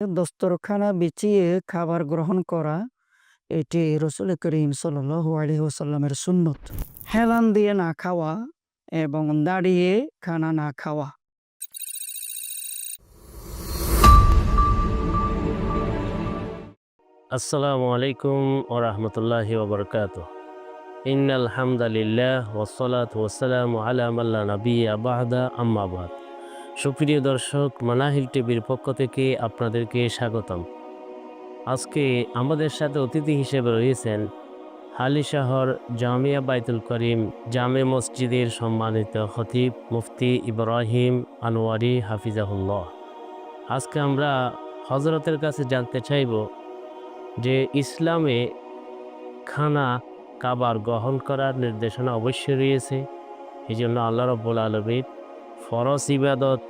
দস্তরখানা বিছিয়ে খাবার গ্রহণ করা, এটি রসুল করিম ওয়াসাল্লামের সুন্নত। হেলান দিয়ে না খাওয়া এবং দাঁড়িয়ে খানা না খাওয়া। আসসালামু আলাইকুম ও রহমতুল্লাহি ওবরকাত ইন্নাল হামদালিল্লাহ ওসলাত ওসালাম আলা মাল্লা নবী আবাহদা আম্মাবাদ সুপ্রিয় দর্শক, মানাহিল টিভির পক্ষ থেকে আপনাদেরকে স্বাগতম। আজকে আমাদের সাথে অতিথি হিসেবে রয়েছেন হালি শহর জামিয়া বাইতুল করিম জামে মসজিদের সম্মানিত খতিব মুফতি ইব্রাহিম আনোয়ারি হাফিজাহুল্লাহ। আজকে আমরা হজরতের কাছে জানতে চাইব যে ইসলামে খানা কাবার গ্রহণ করার নির্দেশনা অবশ্যই রয়েছে। এই জন্য আল্লাহ রব্বুল আলমীর ফরজ ইবাদত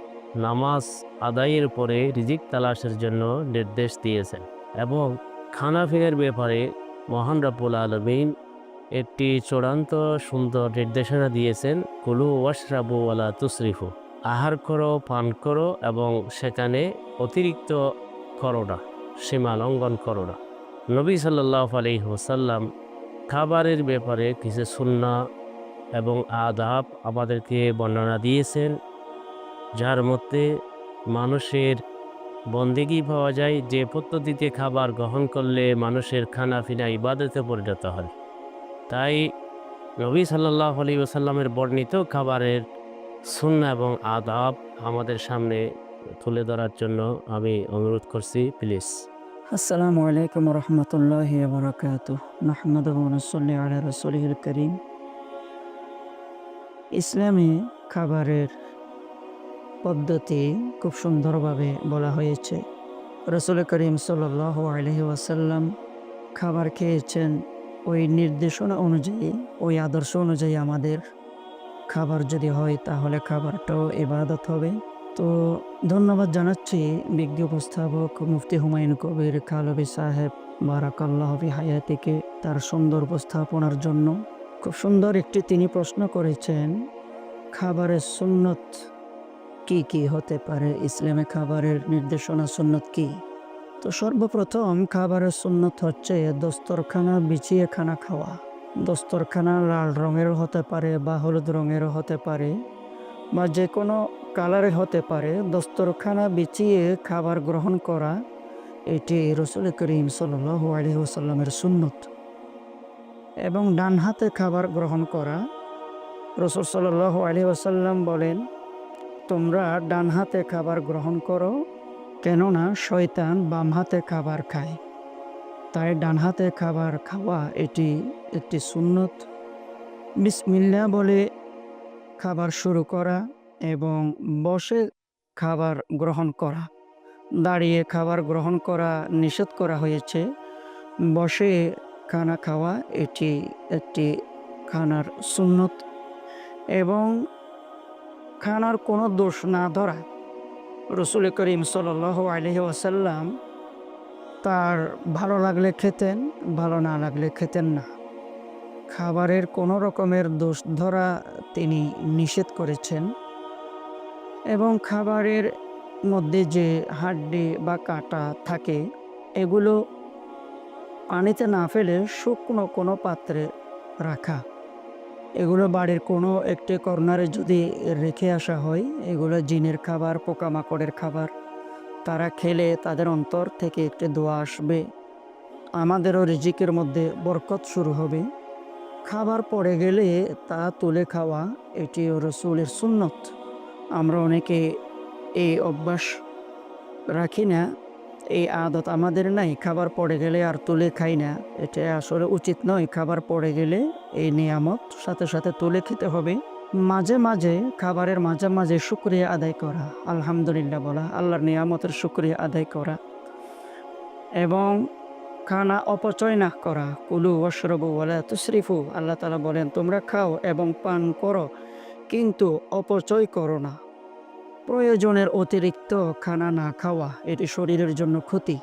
নামাজ আদায়ের পরে রিজিক তালাশের জন্য নির্দেশ দিয়েছেন এবং খানা ফেরের ব্যাপারে মহান রব্বুল আলমিন একটি চূড়ান্ত সুন্দর নির্দেশনা দিয়েছেন, কুলু ওয়াশরাবু ওয়ালা তুসরিফু আহার করো, পান করো এবং সেখানে অতিরিক্ত করো না, সীমা লঙ্ঘন করো না। নবী সাল্লাহ আলি ওসাল্লাম খাবারের ব্যাপারে কিছু সুন্না এবং আদাব আমাদেরকে বর্ণনা দিয়েছেন। যার মধ্যে মানুষের বন্দেগি পাওয়া যায়, যে পদ্ধতিতে খাবার গ্রহণ করলে মানুষের খানা ফিনা ইবাদতে পরিণত হয়। তাই নবী সাল্লাহ আলী ওসাল্লামের বর্ণিত খাবারের সুন্না এবং আদাব আমাদের সামনে তুলে ধরার জন্য আমি অনুরোধ করছি, প্লিজ। আসসালামু আলাইকুম রহমতুল্লাহ বরকাত মাহমদ করিম। ইসলামে খাবারের পদ্ধতি খুব সুন্দরভাবে বলা হয়েছে। রসুল করিম সাল্লাহ আলহি ওয়াসাল্লাম খাবার খেয়েছেন। ওই নির্দেশনা অনুযায়ী, ওই আদর্শ অনুযায়ী আমাদের খাবার যদি হয়, তাহলে খাবারটাও ইবাদত হবে। তো ধন্যবাদ জানাচ্ছি বিজ্ঞ উপস্থাপক মুফতি হুমায়ুন কবির কালবি সাহেব। বারাকাল্লাহবি হায়াতিকে তার সুন্দর উপস্থাপনার জন্য। খুব সুন্দর একটি তিনি প্রশ্ন করেছেন, খাবারের সুন্নত কি কি হতে পারে? ইসলামে খাবারের নির্দেশনা সুন্নত কি? তো সর্বপ্রথম খাবারের সুন্নত হচ্ছে দস্তরখানা, বিছিয়ে খানা খাওয়া। দস্তরখানা লাল রঙেরও হতে পারে বা হলুদ রঙেরও হতে পারে বা যে কোনো কালারে হতে পারে। দস্তরখানা, বিছিয়ে খাবার গ্রহণ করা, এটি রসুল করিম সাল্লু আলহিহাসাল্লামের সুন্নত। এবং ডান হাতে খাবার গ্রহণ করা, রসুল সাল্লু আলহিহাসাল্লাম বলেন তোমরা ডান হাতে খাবার গ্রহণ করো, কেননা শয়তান বাম হাতে খাবার খায়। তাই ডান হাতে খাবার খাওয়া এটি একটি সুন্নত। বিসমিল্লা বলে খাবার শুরু করা এবং বসে খাবার গ্রহণ করা। দাঁড়িয়ে খাবার গ্রহণ করা নিষেধ করা হয়েছে। বসে খানা খাওয়া এটি একটি খানার সুন্নত। এবং খানার কোনো দোষ না ধরা রসুল করিম সাল আলহি ওয়াসাল্লাম তার ভালো লাগলে খেতেন, ভালো না লাগলে খেতেন না। খাবারের কোনো রকমের দোষ ধরা তিনি নিষেধ করেছেন এবং খাবারের মধ্যে যে হাড্ডি বা কাটা থাকে, এগুলো পানিতে না ফেলে শুকনো কোনো পাত্রে রাখা। এগুলো বাড়ির কোনো একটি কর্নারে যদি রেখে আসা হয়, এগুলো জিনের খাবার, পোকামাকড়ের খাবার। তারা খেলে তাদের অন্তর থেকে একটি দোয়া আসবে। আমাদেরও রিজিকের মধ্যে বরকত শুরু হবে। খাবার পড়ে গেলে তা তুলে খাওয়া এটি রসুলের সুন্নত। আমরা অনেকে এই অভ্যাস রাখি না। এই আদত আমাদের নাই, খাবার পড়ে গেলে আর তুলে খাই না। এটা আসলে উচিত নয়, খাবার পড়ে গেলে এই নিয়ামত সাথে সাথে তুলে খেতে হবে। মাঝে মাঝে খাবারের মাঝে মাঝে শুক্রিয়া আদায় করা, আলহামদুলিল্লাহ বলা, আল্লাহর নিয়ামতের শুক্রিয়া আদায় করা। এবং খানা অপচয় না করা, কুলু অশ্রবু বলে তুশরিফু, আল্লাহ তালা বলেন, তোমরা খাও এবং পান করো, কিন্তু অপচয় করো না। প্রয়োজনের অতিরিক্ত খানা না খাওয়া, এটি শরীরের জন্য ক্ষতি।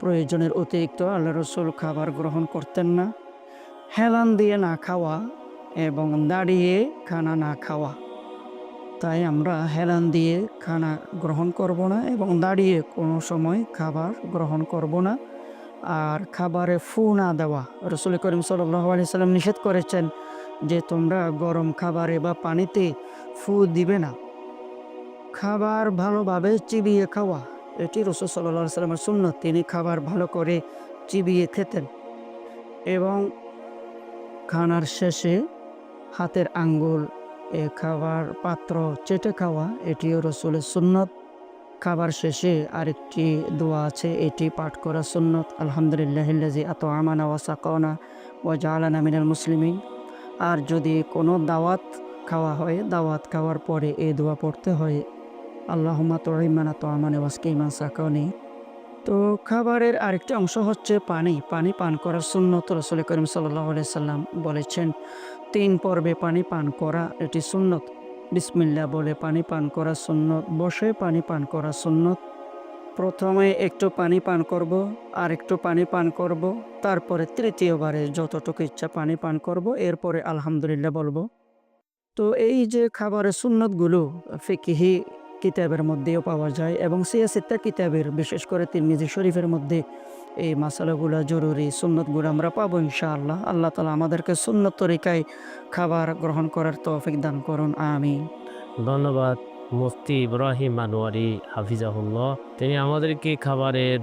প্রয়োজনের অতিরিক্ত আল্লাহ রসুল খাবার গ্রহণ করতেন না। হেলান দিয়ে না খাওয়া এবং দাঁড়িয়ে খানা না খাওয়া। তাই আমরা হেলান দিয়ে খানা গ্রহণ করব না এবং দাঁড়িয়ে কোনো সময় খাবার গ্রহণ করব না। আর খাবারে ফু না দেওয়া। রসুল করিম সাল্লাম নিষেধ করেছেন যে তোমরা গরম খাবারে বা পানিতে ফু দিবে না। খাবার ভালোভাবে চিবিয়ে খাওয়া। এটি রসুল সাল্লাহ সাল্লামের সুন্নত। তিনি খাবার ভালো করে চিবিয়ে খেতেন এবং খানার শেষে হাতের আঙ্গুল, এ খাবার পাত্র চেটে খাওয়া, এটিও রসুলের সুন্নত। খাবার শেষে আরেকটি দোয়া আছে, এটি পাঠ করা সুন্নত। আলহামদুলিল্লাহিল্লাজি আত আমানা ওয়াসাকনা ও জালানা মিনাল মুসলিমিন। আর যদি কোনো দাওয়াত খাওয়া হয়, দাওয়াত খাওয়ার পরে এই দোয়া পড়তে হয়। আল্লাহমা তোহিমানা তো আমানে ওয়াসকিমান সাকনি তো খাবারের আরেকটি অংশ হচ্ছে পানি। পানি পান করার সুন্নত রসুল করিম সাল্লাহ সাল্লাম বলেছেন, তিন পর্বে পানি পান করা এটি সুন্নত। বিসমিল্লা বলে পানি পান করা সুন্নত, বসে পানি পান করা সুন্নত। প্রথমে একটু পানি পান করব আর একটু পানি পান করব, তারপরে তৃতীয়বারে যতটুকু ইচ্ছা পানি পান করব, এরপরে আলহামদুলিল্লাহ বলব। তো এই যে খাবারের সুন্নতগুলো, ফিকিহি কিতাবের মধ্যেও পাওয়া যায় এবং সিয়াসিত্তা কিতাবের, বিশেষ করে তিরমিজি শরীফের মধ্যে। এই মশালাগুলো জরুরি, সুন্নতগুলো আমরা পাবো ইনশাআল্লাহ। আল্লাহ তালা আমাদেরকে সুন্নত তরিকায় খাবার গ্রহণ করার তৌফিক দান করুন আমি ধন্যবাদ, মুফতি ইব্রাহিম আনোয়ারি, হাফিজাহুল্লাহ। তিনি আমাদেরকে খাবারের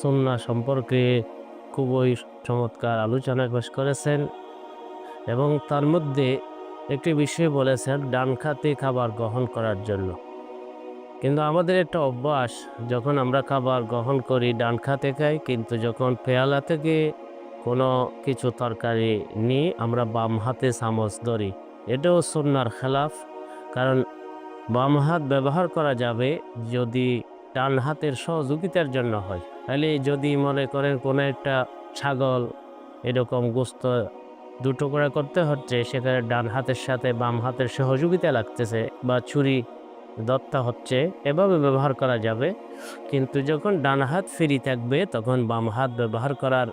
সন্না সম্পর্কে খুবই চমৎকার আলোচনা পেশ করেছেন এবং তার মধ্যে একটি বিষয় বলেছেন ডান খাতে খাবার গ্রহণ করার জন্য। কিন্তু আমাদের একটা অভ্যাস, যখন আমরা খাবার গ্রহণ করি, ডান খাতে খাই, কিন্তু যখন পেয়ালা থেকে কোনো কিছু তরকারি নিয়ে আমরা বাম হাতে চামচ ধরি। এটাও সন্ন্যার খেলাফ, কারণ বাম হাত ব্যবহার করা যাবে যদি ডান হাতের সহযোগিতার জন্য হয়। তাহলে যদি মনে করেন কোনো একটা ছাগল এরকম গোস্ত দুটো করে করতে হচ্ছে, সেখানে ডান হাতের সাথে বাম হাতের সহযোগিতা লাগতেছে, বা ছুরি দত্তা হচ্ছে এভাবে ব্যবহার করা যাবে। কিন্তু যখন ডান হাত ফ্রি থাকবে, তখন বাম হাত ব্যবহার করার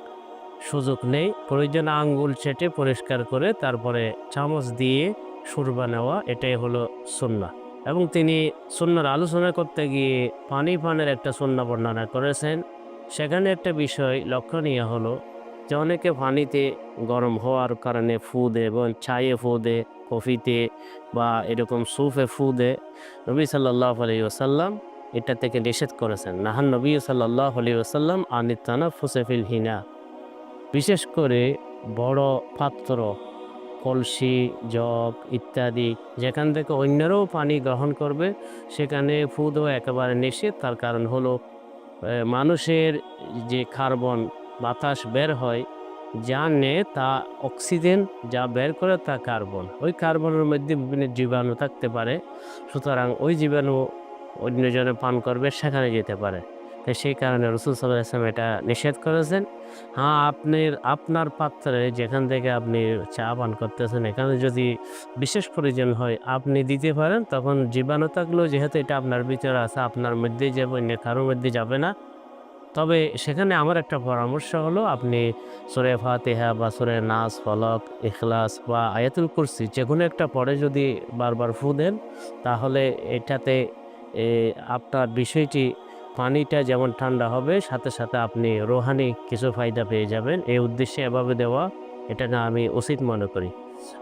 সুযোগ নেই। প্রয়োজন আঙ্গুল চেটে পরিষ্কার করে তারপরে চামচ দিয়ে সুরবা নেওয়া, এটাই হলো সুন্না। এবং তিনি সুন্নার আলোচনা করতে গিয়ে পানি পানের একটা সুন্না বর্ণনা করেছেন। সেখানে একটা বিষয় লক্ষণীয় হলো যে অনেকে পানিতে গরম হওয়ার কারণে ফু দেয় এবং চায়ে ফু দেয়। কফিতে বা এরকম সুফে ফুদে নবী সাল্লাহ আলী ওসাল্লাম এটা থেকে নিষেধ করেছেন। নাহান নবী সাল্লাহ আলী ওসাল্লাম আনিতানা ফুসেফিল হিনা। বিশেষ করে বড় পাত্র, কলসি, জগ ইত্যাদি, যেখান থেকে অন্যরাও পানি গ্রহণ করবে, সেখানে ফু দেওয়া একেবারে নিষেধ। তার কারণ হলো মানুষের যে কার্বন বাতাস বের হয় যা নেয় তা অক্সিজেন যা বের করে তা কার্বন। ওই কার্বনের মধ্যে বিভিন্ন জীবাণু থাকতে পারে। সুতরাং ওই জীবাণু অন্যজনে পান করবে, সেখানে যেতে পারে। তাই সেই কারণে রসুল সাল্লাহ ইসলাম এটা নিষেধ করেছেন। হ্যাঁ আপনার আপনার পাত্রে যেখান থেকে আপনি চা পান করতেছেন, এখানে যদি বিশেষ প্রয়োজন হয় আপনি দিতে পারেন, তখন জীবাণু থাকলেও যেহেতু এটা আপনার ভিতরে আছে, আপনার মধ্যেই যাবে, অন্য কারোর মধ্যে যাবে না। তবে সেখানে আমার একটা পরামর্শ হলো, আপনি সুরে ফাতেহা বা সুরে নাস, ফলক, ইখলাস বা আয়াতুল কুরসি যে কোনো একটা পরে যদি বারবার ফু দেন, তাহলে এটাতে আপনার বিষয়টি পানিটা যেমন ঠান্ডা হবে, সাথে সাথে আপনি রোহানি কিছু ফায়দা পেয়ে যাবেন। এই উদ্দেশ্যে এভাবে দেওয়া, এটা না আমি উচিত মনে করি।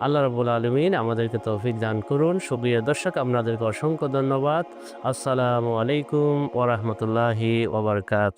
আল্লাহ রবুল আলমিন আমাদেরকে তৌফিক দান করুন। সুপ্রিয় দর্শক, আপনাদেরকে অসংখ্য ধন্যবাদ। আসসালামু আলাইকুম ওরহমতুল্লাহি ওবরকাত